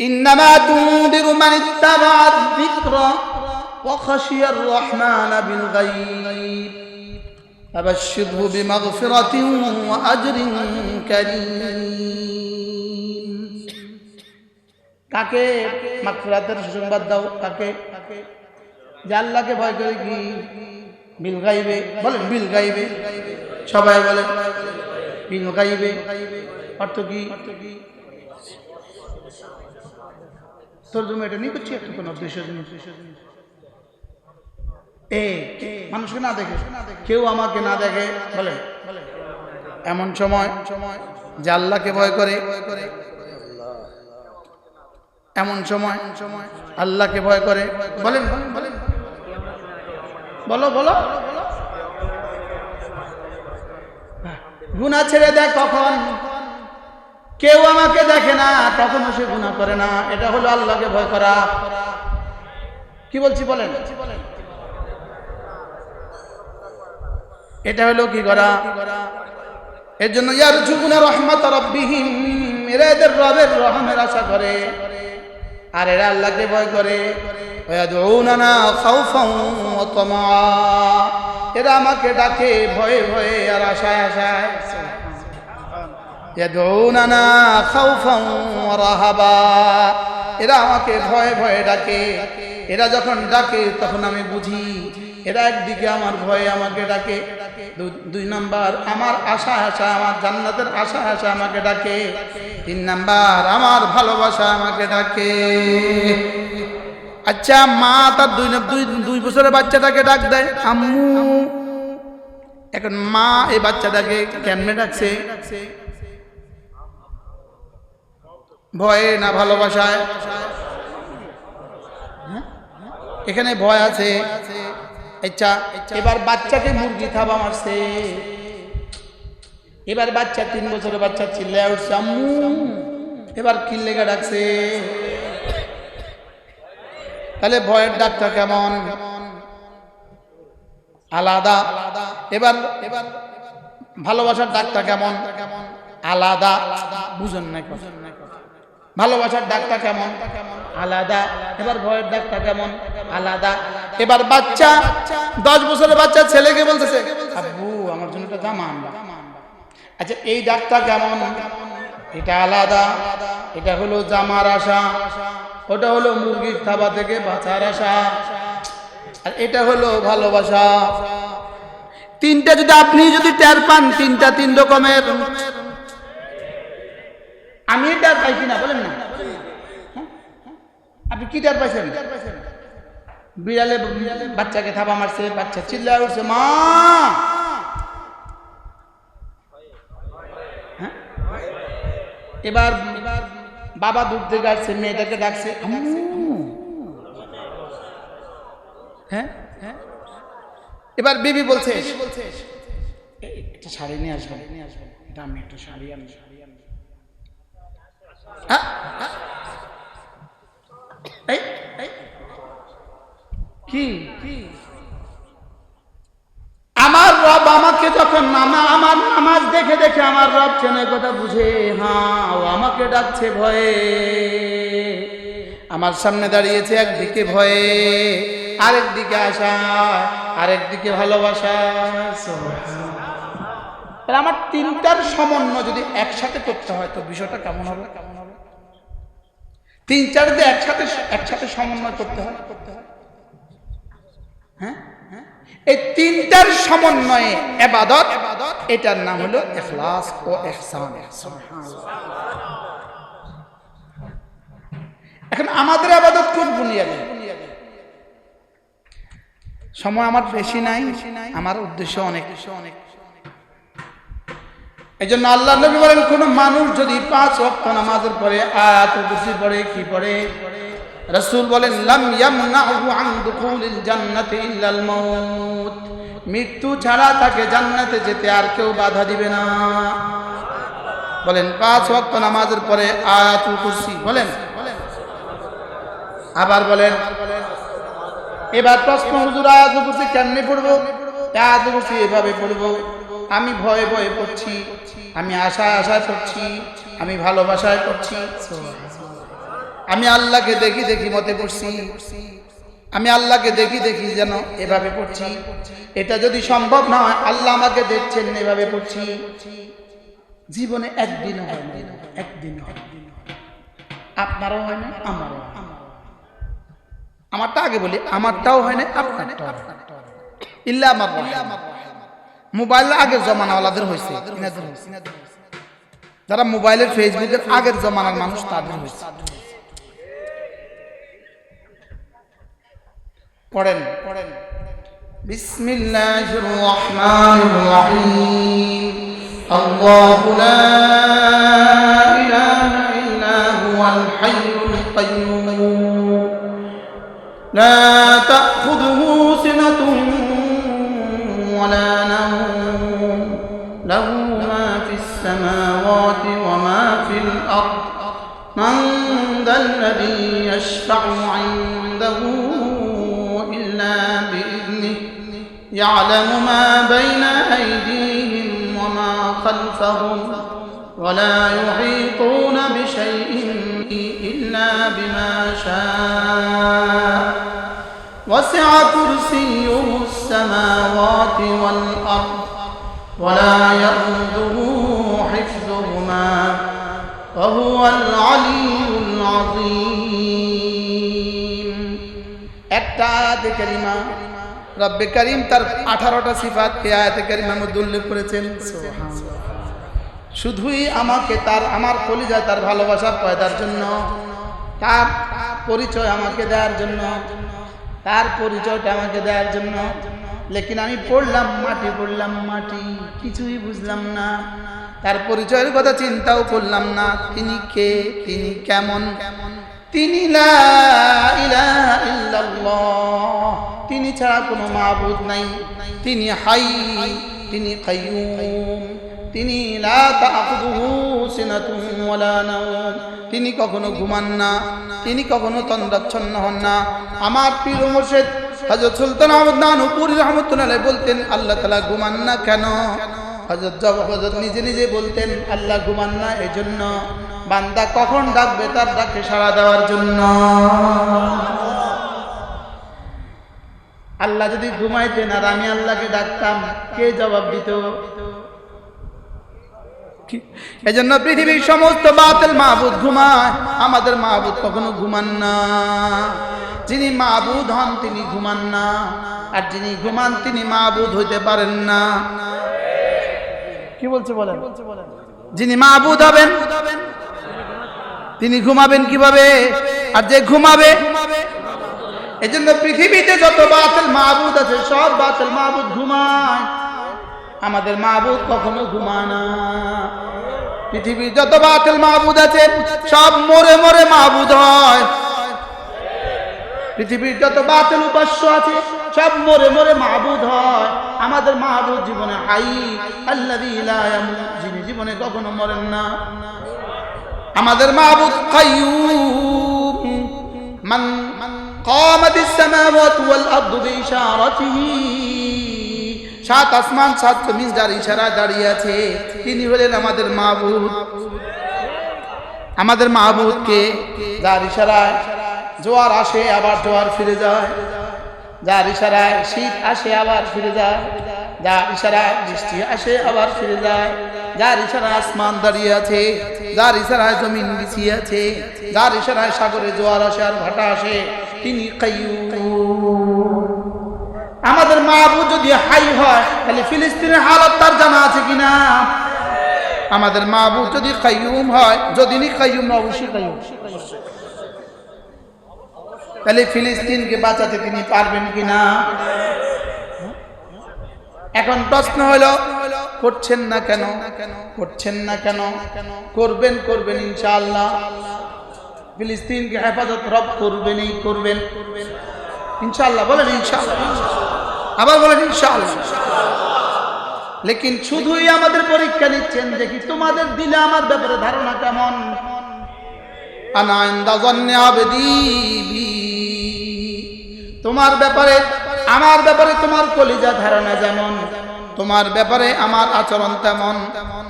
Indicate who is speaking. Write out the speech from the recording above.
Speaker 1: إنما تنذر من اتبع الذكر وخشي الرحمن بالغيب فبشره بمغفرة وأجر كريم কাকে মাগফিরাতের সুসংবাদ দাও কাকে যে আল্লাহকে ভয় করে কি বিল গাইবে বলেন বিল গাইবে সবাই বলে বিল গাইবে অর্থ কি তোর জন্য এটা নিয়ে করছি একটু কোনো এ, মানুষকে না দেখে, কেউ আমাকে না দেখে, বলে, এমন সময় সময় যে আল্লাহকে ভয় করে, এমন সময় সময় আল্লাহকে ভয় করে বলেন বলেন বলো বলো। গুণা ছেড়ে দেয় কখন? কেউ আমাকে দেখে না, তখনও সে গুণা করে না। এটা হলো আল্লাহকে ভয় করা। কি বলছি বলেন? এটা হলো কি করা? এর জন্য ইয়ার যুগুনা রহমত রব্বিহীন এরা এদের রবের রহমের আশা করে। আর এরা আল্লাহকে ভয় করে। এরা আমাকে ডাকে ভয়ে ভয়ে আর আশায় আশায়। এরা আমাকে ভয়ে ভয়ে ডাকে। এরা যখন ডাকে, তখন আমি বুঝি, এরা একদিকে আমার ভয়ে আমাকে ডাকে। দুই নাম্বার, আমার আশা আশা, আমার জান্নাতের আশা আশা আমাকে ডাকে। তিন নাম্বার, আমার ভালোবাসা আমাকে ডাকে। আচ্ছা মা তার দুই দুই দুই বছরের বাচ্চাটাকে ডাক দেয়। আম্মু। এখন মা এই বাচ্চাটাকে কেমনে ডাকছে? ভয়ে না ভালোবাসায়? হ্যাঁ? এখানে ভয় আছে। আচ্ছা এবার বাচ্চাকে মুরগি থাবা মারছে। এবার বাচ্চা, তিন বছরের বাচ্চা চিল্লায় উঠছে, আম্মু। এবার কি লেগে ডাকছে। তাহলে ভয়ের ডাকটা কেমন? আলাদা। এবার এবার ভালোবাসার ডাকটা কেমন? আলাদা। বুঝেন না কথা ভালোবাসার ডাকটা কেমন? আলাদা। এবার ভয়ের ডাকটা কেমন? আলাদা। এবার বাচ্চা, দশ বছরের বাচ্চা ছেলেকে বলতেছে, আব্বু, আমার জন্য একটা জামা আনবা। আচ্ছা এই ডাকটা কেমন? এটা আলাদা। এটা হলো জামার আশা। ওটা হলো মুরগির থাবা থেকে বাঁচার আশা। আর এটা হলো ভালোবাসা। তিনটা যদি আপনি যদি টের পান, তিনটা তিন রকমের। আমি টের পাইছি না বলেন না। হ্যাঁ? আপনি কি টের পাইছেন? বিড়ালে বিড়ালে বাচ্চাকে থাবা মারছে বাচ্চা চিল্লায় উঠছে মা! হ্যাঁ? এবার এবার বাবা দুধ থেকে আসছে মেয়েটাকে ডাকছে হ্যাঁ হ্যাঁ? এবার বিবি বলছে "এই, একটা শাড়ি নিয়ে আসবেন। এটা আমি একটা শাড়ি আনি শাড়ি আনি হ্যাঁ? হ্যাঁ? এই, এই। কি কি? আমার রব আমাকে যখন নামা আমার নামাজ দেখে দেখে আমার রব চেনে কথা বুঝে হ্যাঁ ও আমাকে ডাকছে ভয়ে। আমার সামনে দাঁড়িয়েছে একদিকে ভয়ে আরেক দিকে আশা আরেক দিকে ভালোবাসা আমার তিনটার সমন্বয় যদি একসাথে করতে হয়, তো বিষয়টা কেমন হবে? কেমন তিন চার দিয়ে একসাথে একসাথে সমন্বয় করতে হয়। হ্যাঁ? এই তিনটার সমন্বয়ে এবাদত, এটার নাম হলো এখলাস ও এহসান। এখন আমাদের আবাদত কোন বুনিয়াদে? সময় আমার বেশি নাই, আমার উদ্দেশ্য অনেক অনেক। এই জন্য আল্লাহ নবী বলেন, কোন মানুষ যদি পাঁচ ওয়াক্ত নামাজের পরে আয়াত কুরসি পড়ে, কি পড়ে? রাসূল বলেন, লাম ইয়ামনাহু আন দুখুলিল জান্নাতি ইল্লাল মাউত। মৃত্যু ছাড়া তাকে জান্নাতে যেতে আর কেউ বাধা দিবে না। বলেন, পাঁচ ওয়াক্ত নামাজের পরে আয়াতুল কুরসি, বলেন? আবার বলেন, এবার প্রশ্ন, হুজুর আয়াতুল কুরসি কেমনে পড়ব? আয়াতুল কুরসি এভাবে পড়ব? আমি ভয়ে ভয়ে পড়ছি, আমি আশায় আশায় পড়ছি, আমি ভালোবাসায় পড়ছি। আমি আল্লাহকে দেখি দেখি মতে পড়ছি। আমি আল্লাহকে দেখি দেখি যেন এভাবে পড়ছি। এটা যদি সম্ভব না হয় আল্লাহ আমাকে দেখছেন এভাবে পড়ছি। জীবনে একদিন একদিন হয়। আপনারও হয় না, আমারও আমারটা আগে বলি, আমারটাও হয় না, আপনারটাও। ইল্লা আমার মোবাইল আগের হয়েছে ইনাদের হয়েছে। যারা মোবাইলের ফেসবুকের আগের জমানার মানুষ, তাদের হয়েছে। পড়েন। পড়েন বিসমিল্লাহির রহমানির রহিম আল্লাহু লা ইলাহা ইল্লা হুয়াল হাইয়ুল কাইয়্যুম লা له ما في السماوات وما في الأرض. من ذا الذي يشفع عنده إلا بإذنه. يعلم ما بين أيديهم وما خلفهم ولا يحيطون بشيء إلا بما شاء. وسع كرسيه السماوات والأرض. ولا يئوده حفظهما وهو العلي العظيم একটা আয়াতে কারিমা রব্বে করিম তার আঠারোটা সিফাত এই আয়াতে কারিমার মধ্যে উল্লেখ করেছেন শুধুই আমাকে তার আমার কলিজায় তার ভালোবাসা পয়দার জন্য তার পরিচয় আমাকে দেওয়ার জন্য তার পরিচয়টা আমাকে দেওয়ার জন্য লেকিন আমি পড়লাম মাটি পড়লাম মাটি, কিছুই বুঝলাম না। তার পরিচয়ের কথা চিন্তাও করলাম না, তিনি কে, তিনি কেমন? তিনি ইলাহা ইল্লাল্লাহ। তিনি ছাড়া কোনো মাবুদ নাই। তিনি হাই, তিনি তিনি তিনি কখনো ঘুমান না। তিনি কখনো তন্দ্রাচ্ছন্ন হন না। আমার প্রিয় মুর্শিদ হযরত সুলতান আহমদ নানুপুরি রহমতুল্লাহ বলতেন, আল্লাহ তালা ঘুমান না কেন? হজরত জব হজরত নিজে নিজে বলতেন, আল্লাহ ঘুমান না এই জন্য বান্দা কখন ডাকবে তার ডাকে সাড়া দেওয়ার জন্য। আল্লাহ যদি ঘুমাইতেন আর আমি আল্লাহকে ডাকতাম, কে জবাব দিত? এজন্য পৃথিবীর সমস্ত বাতিল মাহবুদ ঘুমায়। আমাদের মাহবুদ কখনো ঘুমান না। যিনি মাহবুদ হন, তিনি ঘুমান না। আর যিনি ঘুমান, তিনি মাহবুদ হইতে পারেন না। কি বলছে বলেন? যিনি মাহবুদ হবেন, তিনি ঘুমাবেন কীভাবে? আর যে ঘুমাবে, এজন্য পৃথিবীতে যত বাতিল মাহবুদ আছে, সব বাতিল মাহবুদ ঘুমায়। আমাদের মাহবুদ কখনো ঘুমায় না পৃথিবীর যত বাতিল মাহবুদ আছে সব মরে মরে মাহবুদ হয় পৃথিবীর যত বাতিল উপাস্য আছে সব মরে মরে মাহবুদ হয় আমাদের মাহবুদ জীবনে হাই আল্লাহ যিনি জীবনে কখনো মরেন না আমাদের মাহবুদ কাইয়ুম মান قامت السماوات والارض بإشارته সাত আসমান, সাত জমিন যার ইশারায় দাঁড়িয়ে আছে, তিনি হলেন আমাদের মাহবুদ আমাদের মাহবুদকে যার ইশারায় জোয়ার আসে, আবার জোয়ার ফিরে যায়। যার ইশারায় শীত আসে, আবার ফিরে যায়। যার ইশারায় বৃষ্টি আসে, আবার ফিরে যায়। যার ইশারায় আসমান দাঁড়িয়ে আছে, যার ইশারায় জমিন বিছিয়ে আছে, যার ইশারায় সাগরে জোয়ার আসে আর ভাটা আসে, তিনি কাইয়ুম। আমাদের মা মাহবুদ যদি হাই হয়, তাহলে ফিলিস্তিনের হালত তার জানা আছে কিনা? আমাদের মা মাহবুদ যদি কাইয়ুম হয়, যদি নি কাইয়ুম না অবশ্যই কাইয়ুম। তাহলে ফিলিস্তিনকে বাঁচাতে তিনি পারবেন কিনা? এখন প্রশ্ন হলো, করছেন না কেন? করছেন না কেন? করবেন করবেন ইনশাআল্লাহ। ফিলিস্তিনকে হেফাজত রব করবেনই করবেন। ইনশাআল্লাহ, বলেন ইনশাআল্লাহ। আবার বলেন, ইনশাআল্লাহ। লেকিন শুধুই আমাদের পরীক্ষা নিচ্ছেন, দেখি তোমাদের দিলে আমার ব্যাপারে ধারণা কেমন। তোমার ব্যাপারে, আমার ব্যাপারে তোমার কলিজা ধারণা যেমন, তোমার ব্যাপারে আমার আচরণ তেমন তেমন।